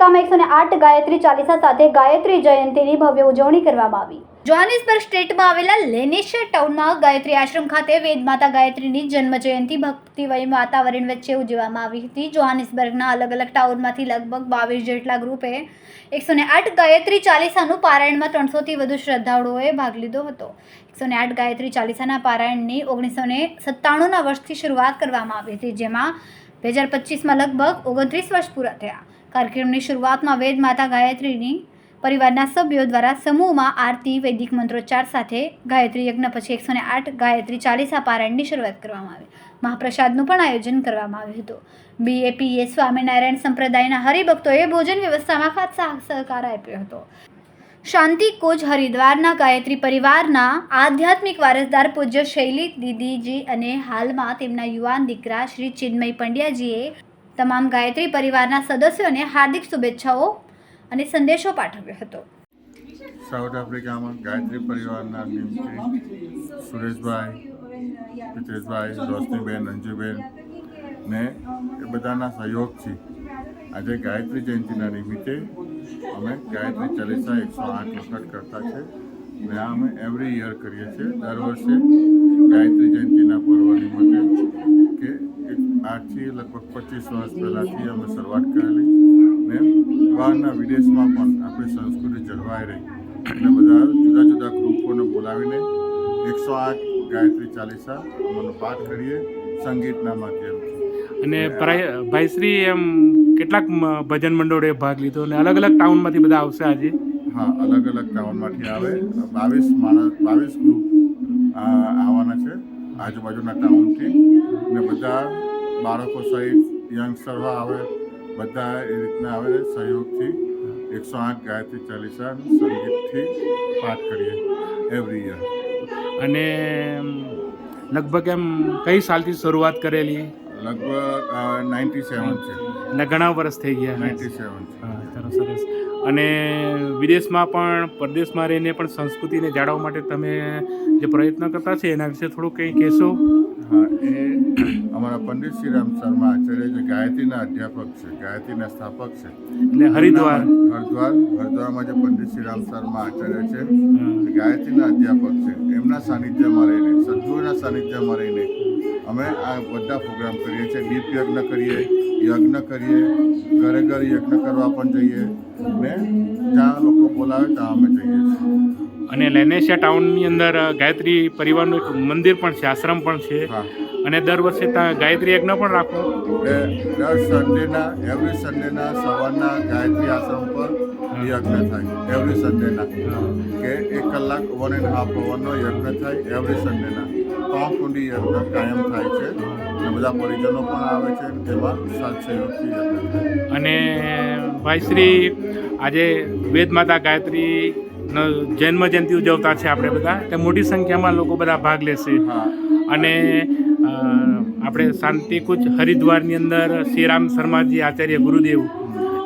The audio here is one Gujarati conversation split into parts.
આફ્રિકામાં એકસો આઠ ગાયત્રી ચાલીસા સાથે ગાયત્રી જયંતીની ભવ્ય ઉજવણી કરવામાં આવી. જોહાનિસબર્ગ સ્ટેટમાં આવેલા લેનેશર ટાઉનમાં ગાયત્રી આશ્રમ ખાતે વેદમાતા ગાયત્રીની જન્મ જયંતિ ભક્તિમય વાતાવરણ વચ્ચે ઉજવવામાં આવી હતી. જોહાનિસબર્ગના અલગ અલગ ટાઉનમાંથી લગભગ બાવીસ જેટલા ગ્રુપે એકસો આઠ ગાયત્રી ચાલીસાનું પારાયણમાં ત્રણસોથી વધુ શ્રદ્ધાળુઓએ ભાગ લીધો હતો. એકસો આઠ ગાયત્રી ચાલીસાના પારાયણની ઓગણીસો ને સત્તાણુંના વર્ષથી શરૂઆત કરવામાં આવી હતી, જેમાં બે હજાર પચીસમાં લગભગ ઓગણત્રીસ વર્ષ પૂરા થયા. કાર્યક્રમની શરૂઆતમાં વેદ માતા ગાયત્રીની પરિવારના સભ્યો દ્વારા સમૂહમાં આરતી, વૈદિક મંત્રોચ્ચાર સાથે ગાયત્રી યજ્ઞ પછી એકસો ને આઠ ગાયત્રી ચાલીસા પારાયણની શરૂઆત કરવામાં આવી. મહાપ્રસાદનું પણ આયોજન કરવામાં આવ્યું હતું. બીએપીએ સ્વામિનારાયણ સંપ્રદાયના હરિભક્તોએ ભોજન વ્યવસ્થામાં ખાસ સહ- સહકાર આપ્યો હતો. શાંતિ કોચ હરિદ્વારના ગાયત્રી પરિવારના આધ્યાત્મિક વારસદાર પૂજ્ય શૈલી દીદીજી અને હાલમાં તેમના યુવાન દીકરા શ્રી ચિન્મય પંડ્યાજીએ તમામ ગાયત્રી પરિવારના સદસ્યોને હાર્દિક શુભેચ્છાઓ અને સંદેશો પાઠવ્યો હતો. સાઉથ આફ્રિકામાં ગાયત્રી પરિવારના નિમથી સુરેશભાઈ પિતેશભાઈ રોશનીબેન અંજુબેન ને એ બધાના સહયોગથી આજે ગાયત્રી જયંતિના નિમિત્તે અમે ગાયત્રી ચાલીસા એકસો આઠ વખત કરતા છે ને આ અમે એવરી યર કરીએ છીએ. દર વર્ષે ગાયત્રી જયંતિના પર્વ નિમિત્તે કે આજથી લગભગ પચીસ વર્ષ પહેલાંથી અમે શરૂઆત કરેલી. ને બહારના વિદેશમાં પણ આપણી સંસ્કૃતિ જળવાઈ રહી. એટલે બધા જુદા જુદા ગ્રુપોને બોલાવીને એકસો આઠ ગાયત્રી ચાલીસા અમનો પાઠ કરીએ સંગીતના માધ્યમથી. અને ભાઈશ્રી એમ કેટલાક ભજન મંડળોએ ભાગ લીધો અને અલગ અલગ ટાઉનમાંથી બધા આવશે આજે? હા અલગ અલગ ટાઉનમાંથી આવે. બાવીસ માણસ બાવીસ ગ્રુપ આવવાના છે આજુબાજુના ટાઉનથી. ને બધા બાળકો સહિત યંગસ્ટર આવે બધા એ રીતના આવે સહયોગથી. એકસો આઠ ગાયત્રી ચાલીસા સંગીતથી પાઠ કરીએ એવરી યર અને લગભગ એમ કઈ સાલથી શરૂઆત કરેલી? લગભગ નાઇન્ટી સેવન છે. અને ઘણા વર્ષ થઈ ગયા. નાઇન્ટી સેવન સરસ સરસ. અને વિદેશમાં પણ પરદેશમાં રહીને પણ સંસ્કૃતિને જાળવવા માટે તમે જે પ્રયત્ન કરતા છે એના વિશે થોડું કંઈ કહેશો? હા એ અમારા પંડિત શ્રીરામ શર્મા આચાર્ય જે ગાયત્રીના અધ્યાપક છે ગાયત્રીના સ્થાપક છે. એટલે હરિદ્વાર. હરિદ્વાર હરિદ્વારમાં જે પંડિત શ્રીરામ શર્મા આચાર્ય છે ગાયત્રીના અધ્યાપક છે. એમના સાનિધ્યમાં રહીને સદગુરુના સાનિધ્યમાં રહીને અમે આ બધા પ્રોગ્રામ કરીએ છીએ. દીપ યજ્ઞ કરીએ યજ્ઞ કરીએ ઘરે ઘરે યજ્ઞ કરવા પણ જઈએ ને જ્યાં લોકો બોલાવે ત્યાં અમે જઈએ છીએ. અને લેનેશિયા ટાઉનની અંદર ગાયત્રી પરિવારનું એક મંદિર પણ છે આશ્રમ પણ છે. અને દર વર્ષે ત્યાં ગાયત્રી યજ્ઞ પણ રાખો. દર સન્ડેના એવરી સન્ડેના સવારના ગાયત્રી આશ્રમ પર યજ્ઞ થાય એવરી સન્ડેના કે એક કલાક વન એન્ડ હાફ અવરનો યજ્ઞ થાય એવરી સન્ડેના ત્રણ કુંડી યજ્ઞ કાયમ થાય છે. અને બધા પરિજનો પણ આવે છે તેમાં સાત સહયોગથી યજ્ઞ અને ભાઈશ્રી આજે વેદ માતા ગાયત્રીનો જન્મ જયંતિ ઉજવતા છે આપણે બધા. તે મોટી સંખ્યામાં લોકો બધા ભાગ લેશે. અને આપણે શાંતિકુચ હરિદ્વારની અંદર શ્રીરામ શર્માજી આચાર્ય ગુરુદેવ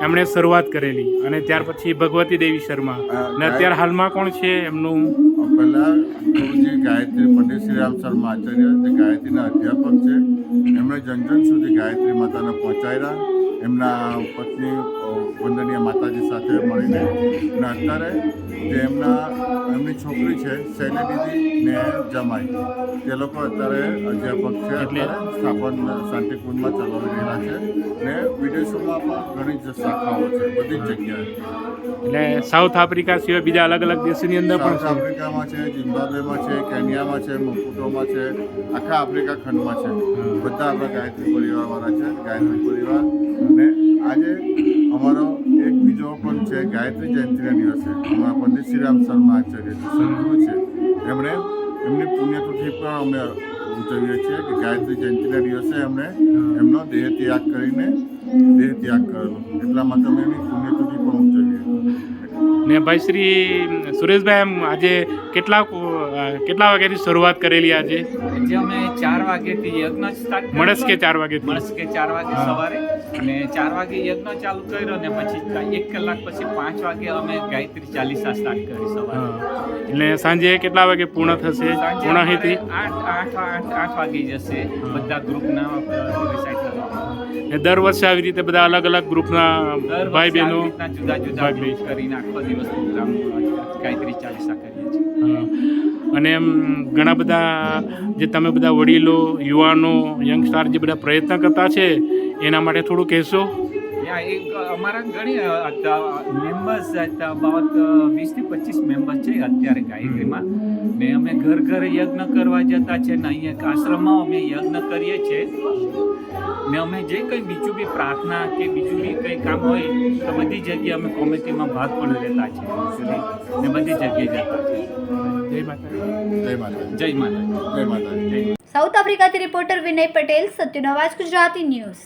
એમણે શરૂઆત કરેલી. અને ત્યાર પછી ભગવતી દેવી શર્મા. અને અત્યારે હાલમાં કોણ છે એમનું? પહેલાં ગુરુજી ગાયત્રી પંડિત શ્રીરામ શર્મા આચાર્ય જે ગાયત્રીના અધ્યાપક છે. એમણે જન જન સુધી ગાયત્રી માતાને પહોંચાડ્યા. એમના પત્ની માતાજી સાથે મળીને અને અત્યારે જે એમના એમની છોકરી છે શૈલીદીદી ને જમાઈ. તે લોકો અત્યારે અધ્યાપક છે એટલે- સ્થાપન શાંતિકુંજમાં ચલાવી રહ્યા છે. ને વિદેશોમાં પણ ઘણી જ શાખાઓ છે બધી જ જગ્યાએ. એટલે સાઉથ આફ્રિકા સિવાય બીજા અલગ અલગ દેશોની અંદર પણ સાઉથ આફ્રિકામાં છે ઝિમ્બાબ્વેમાં છે કેન્યામાં છે મુકુટોમાં છે આખા આફ્રિકા ખંડમાં છે. બધા આપણા ગાયત્રી પરિવારવાળા છે ગાયત્રી પરિવાર. અને આજે અમારો એક બીજો પણ છે, ગાયત્રી જયંતિના દિવસે. અમારા પંડિત શ્રીરામ શર્મા આચાર્ય સદગુરુ છે. એમણે એમની પુણ્યતિથિ પણ અમે ઉજવીએ છીએ કે ગાયત્રી જયંતિના દિવસે એમણે એમનો દેહ ત્યાગ કરીને દેહ ત્યાગ કરેલો એટલા માટે અમે એમની પુણ્યતિથિ પણ ઉજવીએ. ને ભાઈ શ્રી સુરેશભાઈ એમ આજે કેટલા કેટલા વાગ્યાથી શરૂઆત કરેલી આજે? જે અમે ચાર વાગ્યાથી યજ્ઞ સ્ટાર્ટ કર્યો મળસ કે ચાર વાગે મળસ કે ચાર વાગે સવારે. અને ચાર વાગે યજ્ઞ ચાલુ કર્યો ને પછી એક કલાક પછી પાંચ વાગે અમે ગાયત્રી ચાલીસા સ્ટાર્ટ કરી સવારે. એટલે સાંજે કેટલા વાગે પૂર્ણ થશે? પૂર્ણ હેતી આઠ આઠ આઠ આઠ વાગી જશે. બધા ગ્રુપના રિસાઇટ ને દર વર્ષે આવી રીતે બધા અલગ અલગ ગ્રુપના ભાઈ બહેનો જુદા જુદા. કરીને આખો દિવસ પ્રોગ્રામ ગાયત્રી ચાલીસા કરીએ છીએ. અને એમ ઘણા બધા જે તમે બધા વડીલો યુવાનો યંગસ્ટાર જે બધા પ્રયત્ન કરતા છે એના માટે થોડું કહેશો યા એક અમારા ઘણી મેમ્બર્સ અબાઉટ વીસથી પચીસ મેમ્બર્સ છે અત્યારે ગાયત્રીમાં ને અમે ઘર ઘર યજ્ઞ કરવા જતા છે ને અહીંયા આશ્રમમાં અમે યજ્ઞ કરીએ છીએ. ને અમે જે કંઈ બીજું બી પ્રાર્થના કે બીજું બી કંઈ કામ હોય તો બધી જગ્યાએ અમે કોમિટીમાં ભાગ પણ લેતા છીએ. ને બધી જગ્યાએ જતા છીએ. જય માતા જય માતા જય માતા સાઉથ આફ્રિકાથી રિપોર્ટર વિનય પટેલ સત્યનો અવાજ ગુજરાતી ન્યૂઝ.